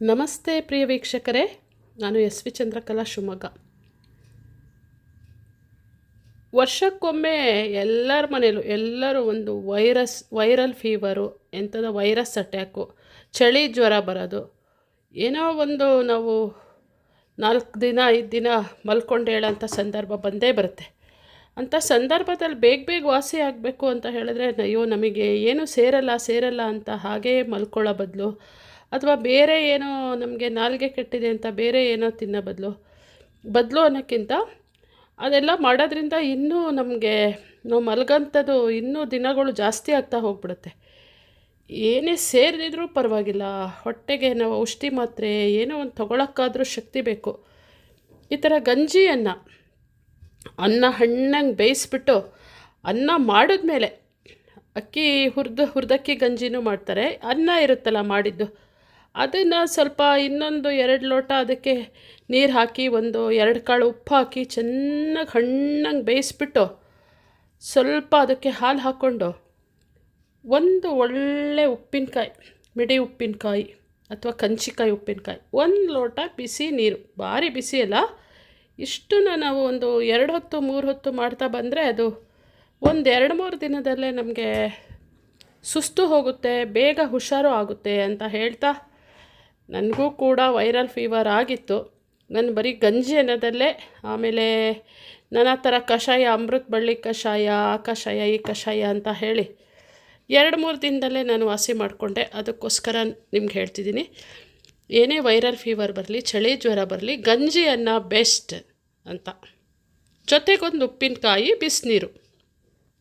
ನಮಸ್ತೆ ಪ್ರಿಯ ವೀಕ್ಷಕರೇ, ನಾನು ಎಸ್ ವಿ ಚಂದ್ರಕಲಾ ಶಿವಮೊಗ್ಗ. ವರ್ಷಕ್ಕೊಮ್ಮೆ ಎಲ್ಲರ ಮನೆಯಲ್ಲೂ ಎಲ್ಲರೂ ಒಂದು ವೈರಸ್, ವೈರಲ್ ಫೀವರು, ಎಂಥದ ವೈರಸ್ ಅಟ್ಯಾಕು, ಚಳಿ ಜ್ವರ ಬರೋದು, ಏನೋ ಒಂದು ನಾವು ನಾಲ್ಕು ದಿನ, ಐದು ದಿನ ಮಲ್ಕೊಂಡು ಹೇಳೋಂಥ ಸಂದರ್ಭ ಬಂದೇ ಬರುತ್ತೆ. ಅಂಥ ಸಂದರ್ಭದಲ್ಲಿ ಬೇಗ ಬೇಗ ವಾಸಿ ಆಗಬೇಕು ಅಂತ ಹೇಳಿದ್ರೆ, ಅಯ್ಯೋ, ನಮಗೆ ಏನು ಸೇರಲ್ಲ ಸೇರಲ್ಲ ಅಂತ ಹಾಗೇ ಮಲ್ಕೊಳ್ಳೋ ಬದಲು ಅಥವಾ ಬೇರೆ ಏನೋ ನಮಗೆ ನಾಲಿಗೆ ಕೆಟ್ಟಿದೆ ಅಂತ ಬೇರೆ ಏನೋ ತಿನ್ನೋ ಬದಲು ಬದಲು ಅನ್ನೋಕ್ಕಿಂತ ಅದೆಲ್ಲ ಮಾಡೋದ್ರಿಂದ ಇನ್ನೂ ನಮಗೆ, ನಾವು ಮಲಗಂಥದ್ದು ಇನ್ನೂ ದಿನಗಳು ಜಾಸ್ತಿ ಆಗ್ತಾ ಹೋಗ್ಬಿಡುತ್ತೆ. ಏನೇ ಸೇರಿದ್ರೂ ಪರವಾಗಿಲ್ಲ, ಹೊಟ್ಟೆಗೆ ನಾವು ಔಷಧಿ ಮಾತ್ರೆ, ಏನೋ ಒಂದು ತೊಗೊಳಕ್ಕಾದರೂ ಶಕ್ತಿ ಬೇಕು. ಈ ಥರ ಗಂಜಿ ಅನ್ನ ಅನ್ನ ಹಣ್ಣಂಗೆ ಬೇಯಿಸ್ಬಿಟ್ಟು ಅನ್ನ ಮಾಡಿದ್ಮೇಲೆ, ಅಕ್ಕಿ ಹುರಿದು ಹುರಿದಕ್ಕಿ ಗಂಜಿನೂ ಮಾಡ್ತಾರೆ. ಅನ್ನ ಇರುತ್ತಲ್ಲ ಮಾಡಿದ್ದು ಅದನ್ನು ಸ್ವಲ್ಪ ಇನ್ನೊಂದು ಎರಡು ಲೋಟ ಅದಕ್ಕೆ ನೀರು ಹಾಕಿ ಒಂದು ಎರಡು ಕಾಳು ಉಪ್ಪು ಹಾಕಿ ಚೆನ್ನಾಗಿ ಹಣ್ಣಂಗೆ ಬೇಯಿಸ್ಬಿಟ್ಟು ಸ್ವಲ್ಪ ಅದಕ್ಕೆ ಹಾಲು ಹಾಕ್ಕೊಂಡು ಒಂದು ಒಳ್ಳೆ ಉಪ್ಪಿನಕಾಯಿ, ಮಿಡಿ ಉಪ್ಪಿನಕಾಯಿ ಅಥವಾ ಕಂಚಿಕಾಯಿ ಉಪ್ಪಿನಕಾಯಿ ಒಂದು ಲೋಟ ಬಿಸಿ ನೀರು, ಭಾರಿ ಬಿಸಿ ಅಲ್ಲ. ಇಷ್ಟನ್ನು ನಾವು ಒಂದು ಎರಡು ಹೊತ್ತು, ಮೂರು ಹೊತ್ತು ಮಾಡ್ತಾ ಬಂದರೆ ಅದು ಒಂದು ಎರಡು, ಮೂರು ದಿನದಲ್ಲೇ ನಮಗೆ ಸುಸ್ತು ಹೋಗುತ್ತೆ, ಬೇಗ ಹುಷಾರು ಆಗುತ್ತೆ ಅಂತ ಹೇಳ್ತಾ ನನಗೂ ಕೂಡ ವೈರಲ್ ಫೀವರ್ ಆಗಿತ್ತು. ನಾನು ಬರೀ ಗಂಜಿ ಅನ್ನೋದಲ್ಲೇ ಆಮೇಲೆ ನಾನಾ ಥರ ಕಷಾಯ, ಅಮೃತ ಬಳ್ಳಿ ಕಷಾಯ, ಆ ಕಷಾಯ, ಈ ಕಷಾಯ ಅಂತ ಹೇಳಿ ಎರಡು ಮೂರು ದಿನದಲ್ಲೇ ನಾನು ವಾಸಿ ಮಾಡಿಕೊಂಡೆ. ಅದಕ್ಕೋಸ್ಕರ ನಿಮ್ಗೆ ಹೇಳ್ತಿದ್ದೀನಿ. ಏನೇ ವೈರಲ್ ಫೀವರ್ ಬರಲಿ, ಚಳಿ ಜ್ವರ ಬರಲಿ, ಗಂಜಿಯನ್ನು ಬೆಸ್ಟ್ ಅಂತ. ಜೊತೆಗೊಂದು ಉಪ್ಪಿನಕಾಯಿ, ಬಿಸಿನೀರು.